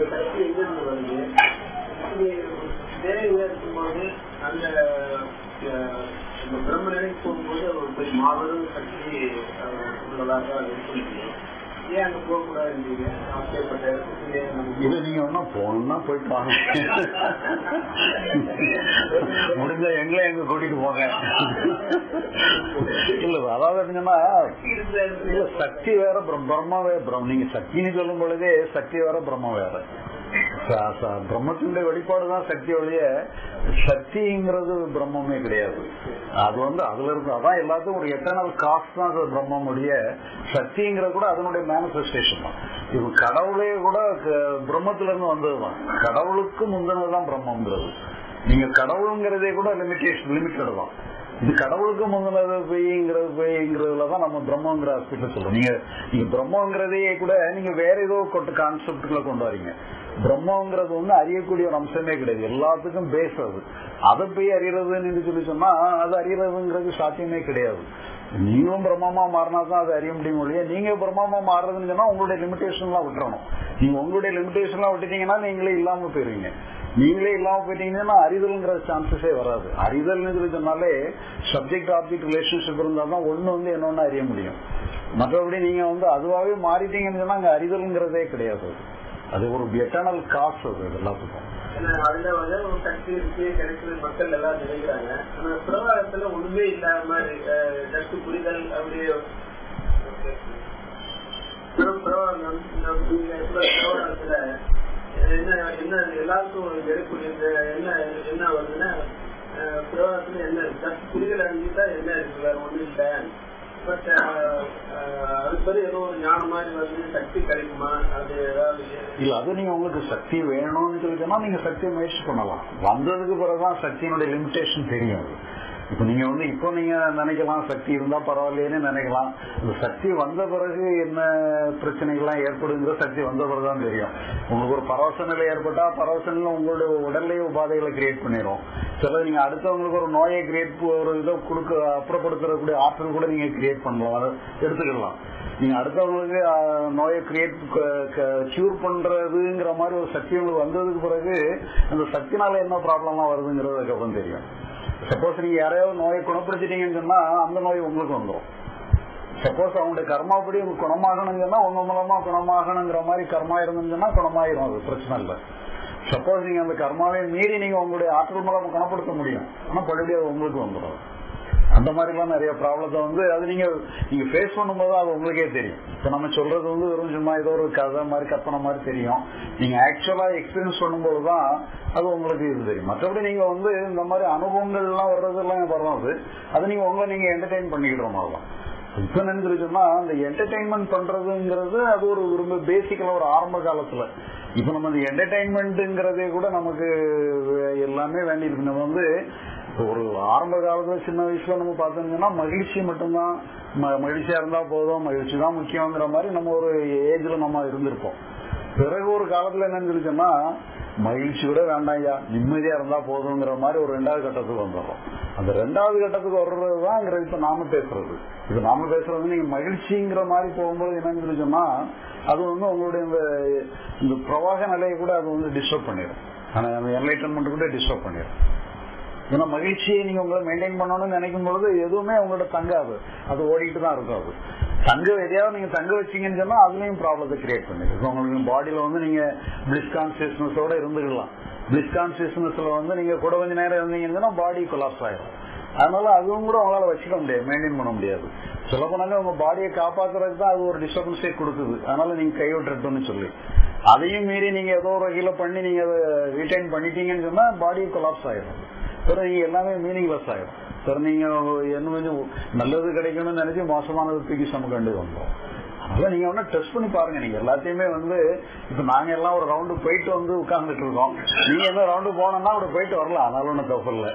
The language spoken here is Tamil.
வருது. இப்படி தேவையா இருக்கும்போது அந்த அஹ், இந்த பிரம்ம நிலைக்கு போகும்போது ஒரு பெரிய மாபெரும் சக்தி உள்ளதாக அது இருக்கு ஏன் அங்க போக கூடாதுன்றீங்க? ஆசைப்பட்ட இது நீங்க ஒன்னும் போகணும்னா போயிட்டு வாங்க. முடிஞ்ச எங்களை எங்க கூட்டிட்டு போங்க? இல்ல அதாவது என்னன்னா இல்ல சக்தி வேற பிரம்- பிரம்ம வேற பிரம் நீங்க சக்தின்னு சொல்லும் பொழுதே சக்தி வேற பிரம்ம வேற. பிரம்மத்தினுடைய வெளிப்பாடுதான் சக்தி ஒழிய சக்திங்கிறது பிரம்மமே கிடையாது. அது வந்து அதுல இருந்து அதான் எல்லாத்துக்கும் ஒரு எட்டர்னல் காஸ்ட் தான் பிரம்மம் ஒழிய சக்திங்கிறது கூட அதனுடைய மேனிபெஸ்டேஷன் தான். இது கடவுளே கூட க- பிரம்மத்துல இருந்து வந்ததுதான். கடவுளுக்கு முந்தினதுதான் பிரம்மங்கிறது நீங்க கடவுளுங்கிறதே கூட லிமிடேஷன் லிமிட்டட் தான். இது கடவுளுக்கு முந்தினது பொய்ங்கிறது பொய்ங்கிறதுல தான் நம்ம பிரம்மங்கிற ஹாஸ்பிட்டல் சொல்றோம். நீங்க நீங்க பிரம்மங்கிறதையே கூட நீங்க வேற ஏதோ கொட்ட கான்செப்ட்ல கொண்டு வரீங்க. பிரம்மங்கிறது வந்து அறியக்கூடிய ஒரு அம்சமே கிடையாது. எல்லாத்துக்கும் பேஸ் அது. அதை போய் அறியறதுன்னு சொல்லி சொன்னா அது அறியறதுங்கிறது சாத்தியமே கிடையாது. நீங்களும் பிரம்மமா மாறினா தான் அதை அறிய முடியும் இல்லையா நீங்க பிரம்மமா மாறுறதுன்னு சொன்னா உங்களுடைய லிமிடேஷன் எல்லாம் விட்டுறணும். நீங்க உங்களுடைய லிமிடேஷன்லாம் விட்டுட்டீங்கன்னா நீங்களே இல்லாம போயிருவீங்க. நீங்களே இல்லாம போயிட்டீங்கன்னா அறிதல்ங்கிற சான்சஸே வராது. அறிதல்னு சொன்னாலே சப்ஜெக்ட் ஆப்ஜெக்ட் ரிலேஷன்ஷிப் இருந்தா தான் ஒண்ணு வந்து என்னொன்னு அறிய முடியும். மற்றபடி நீங்க வந்து அதுவாகவே மாறிட்டீங்கன்னு சொன்னா அங்க அறிதல்ங்கிறதே கிடையாது. அது ஒரு எட்டர்னல் காசு அது எல்லாத்துக்கும். அதுல வந்து ஒரு சக்தி இருக்கு மக்கள் எல்லாம் நினைக்கிறாங்க. ஆனா பிரவாகத்துல ஒண்ணுமே இல்லாத மாதிரி புரிதல் அப்படியே என்ன என்ன எல்லாருக்கும் எடுக்கக்கூடிய என்ன என்ன வருதுன்னா அஹ், என்ன ஜஸ்ட் புரிதல் அடைஞ்சுட்டா என்ன இருக்கு? வேற ஒண்ணும் இல்லை. பட் அது பேரு ஏதோ ஒரு ஞானம் மாதிரி வந்து சக்தி கிடைக்குமா? அது ஏதாவது இல்ல அது நீங்க உங்களுக்கு சக்தி வேணும்னு சொல்லி நீங்க சக்தியை முயற்சி பண்ணலாம். வந்ததுக்கு பிறகுதான் சக்தியினுடைய லிமிடேஷன் தெரியும். இப்ப நீங்க வந்து இப்போ நீங்க நினைக்கலாம் சக்தி இருந்தா பரவாயில்லையேன்னு நினைக்கலாம். இந்த சக்தி வந்த பிறகு என்ன பிரச்சனைகள்லாம் ஏற்படுங்கிற சக்தி வந்த பிறகுதான் தெரியும். உங்களுக்கு ஒரு பரவச நிலை ஏற்பட்டா பரவச நிலை உங்களுடைய உடல்லேயே உபாதைகளை கிரியேட் பண்ணிடும் சில நீங்க அடுத்தவங்களுக்கு ஒரு நோயை கிரியேட் ஒரு இதை கொடுக்க அப்புறப்படுத்தக்கூடிய ஆற்றல் கூட நீங்க கிரியேட் பண்ணலாம். அதை எடுத்துக்கலாம். நீங்க அடுத்தவங்களுக்கு நோயை கிரியேட் கியூர் பண்றதுங்கிற மாதிரி ஒரு சக்தி உங்களுக்கு வந்ததுக்கு பிறகு அந்த சக்தினால என்ன ப்ராப்ளம்லாம் வருதுங்கிறது அதுக்கப்புறம் தெரியும். சப்போஸ் நீங்க யாரையாவது நோயை குணப்படுத்திட்டீங்கன்னு சொன்னா அந்த நோய் உங்களுக்கு வந்துடும் சப்போஸ் அவங்களுடைய கர்மாப்படி குணமாகணும்னு சொன்னா உங்க மூலமா குணமாகணுங்கிற மாதிரி கர்மா இருந்துன்னு சொன்னா குணமாயிரும். அது பிரச்சனை இல்லை. சப்போஸ் நீங்க அந்த கர்மாவை மீறி நீங்க உங்களுடைய ஆற்றல் மூலமா குணப்படுத்த முடியும். ஆனா பழைய உங்களுக்கு வந்துடும் அந்த மாதிரிலாம் நிறைய ப்ராப்ளத்தை வந்து அது நீங்க நீங்க ஃபேஸ் பண்ணும்போது அது உங்களுக்கே தெரியும். இப்போ நம்ம சொல்றது வந்து வெறும் சும்மா ஏதோ ஒரு கதை மாதிரி கற்பனை மாதிரி தெரியும். நீங்க ஆக்சுவலா எக்ஸ்பீரியன்ஸ் பண்ணும்போது தான் அது உங்களுக்கு இது தெரியும். மற்றபடி நீங்க வந்து இந்த மாதிரி அனுபவங்கள்லாம் வர்றதெல்லாம் வர்றது அது நீங்க உங்களை நீங்க என்டர்டைன் பண்ணிக்கிற மாதிரி தான் இப்போ என்னன்னு சொன்னா அந்த என்டர்டைன்மெண்ட் பண்றதுங்கிறது அது ஒரு ரொம்ப பேசிக்கலா ஒரு ஆரம்ப காலத்துல. இப்ப நம்ம இந்த என்டர்டைன்மெண்ட்ங்கிறதே கூட நமக்கு எல்லாமே வேண்டியிருக்கு. நம்ம வந்து ஒரு ஆரம்ப காலத்துல சின்ன வயசுல நம்ம பார்த்தோம்னா மகிழ்ச்சி மட்டும்தான். ம- மகிழ்ச்சியா இருந்தா போதும் மகிழ்ச்சி தான் முக்கியங்கிற மாதிரி நம்ம ஒரு ஏஜ்ல நம்ம இருந்திருப்போம். பிறகு ஒரு காலத்துல என்னன்னு சொல்லிச்சோம்னா மகிழ்ச்சி கூட வேண்டாம் ஐயா நிம்மதியா இருந்தா போதுங்கிற மாதிரி ஒரு ரெண்டாவது கட்டத்துக்கு வந்துடுறோம். அந்த ரெண்டாவது கட்டத்துக்கு வர்றதுதான் இப்ப நாம பேசுறது. இது நாம பேசுறது நீங்க மகிழ்ச்சிங்கிற மாதிரி போகும்போது என்னன்னு சொல்லி சொன்னா அது வந்து உங்களுடைய இந்த இந்த பிரவாக நிலையை கூட அது வந்து டிஸ்டர்ப் பண்ணிடும் ஆனா அந்த என்லைட்டன்மெண்ட் கூட டிஸ்டர்ப் பண்ணிடும் ஏன்னா மகிழ்ச்சியை நீங்க உங்களை மெயின்டைன் பண்ணணும்னு நினைக்கும் பொழுது எதுவுமே உங்கள்ட்ட தங்காது. அது ஓடிட்டு தான் இருக்கும் அது. தங்க எதையாவது நீங்க தங்க வச்சீங்கன்னு சொன்னா அதுலயும் ப்ராப்ளத்தை கிரியேட் பண்ணிருக்கு உங்களுக்கு பாடியில வந்து நீங்க பிளிஸ் கான்சியஸ்னஸோட இருந்துக்கலாம். பிளிஸ் கான்சியஸ்னஸ்ல வந்து நீங்க கூட கொஞ்ச நேரம் இருந்தீங்கன்னு சொன்னா பாடி கொலாப்ஸ் ஆயிடும் அதனால அதுவும் கூட அவங்களால வச்சுக்க முடியாது மெயின்டைன் பண்ண முடியாது. சொல்ல போனாங்க உங்க பாடியை காப்பாத்துறதுக்கு தான் அது ஒரு டிஸ்டர்பன்ஸே கொடுக்குது. அதனால நீங்க கை சொல்லி. அதையும் மீறி நீங்க ஏதோ ஒரு வகையில பண்ணி நீங்க அதை ரிட்டைன் பண்ணிட்டீங்கன்னு சொன்னா பாடி கொலாப்ஸ் ஆயிடும் பிறகு நீங்க எல்லாமே மீனிங்லெஸ் ஆயிடும். பிறகு நீங்க என்ன கொஞ்சம் நல்லது கிடைக்கணும்னு நினைச்சு மோசமானது தூக்கி சமக்க கண்டு வந்தோம் அதனால நீங்க ஒன்னும் டெஸ்ட் பண்ணி பாருங்க. நீங்க எல்லாத்தையுமே வந்து இப்ப நாங்க எல்லாம் ஒரு ரவுண்டு போயிட்டு வந்து உட்கார்ந்துட்டு இருக்கோம். நீங்க என்ன ரவுண்டு போனோம்னா அப்படி போயிட்டு வரலாம். அதனால ஒன்றும் தப்பு இல்லை.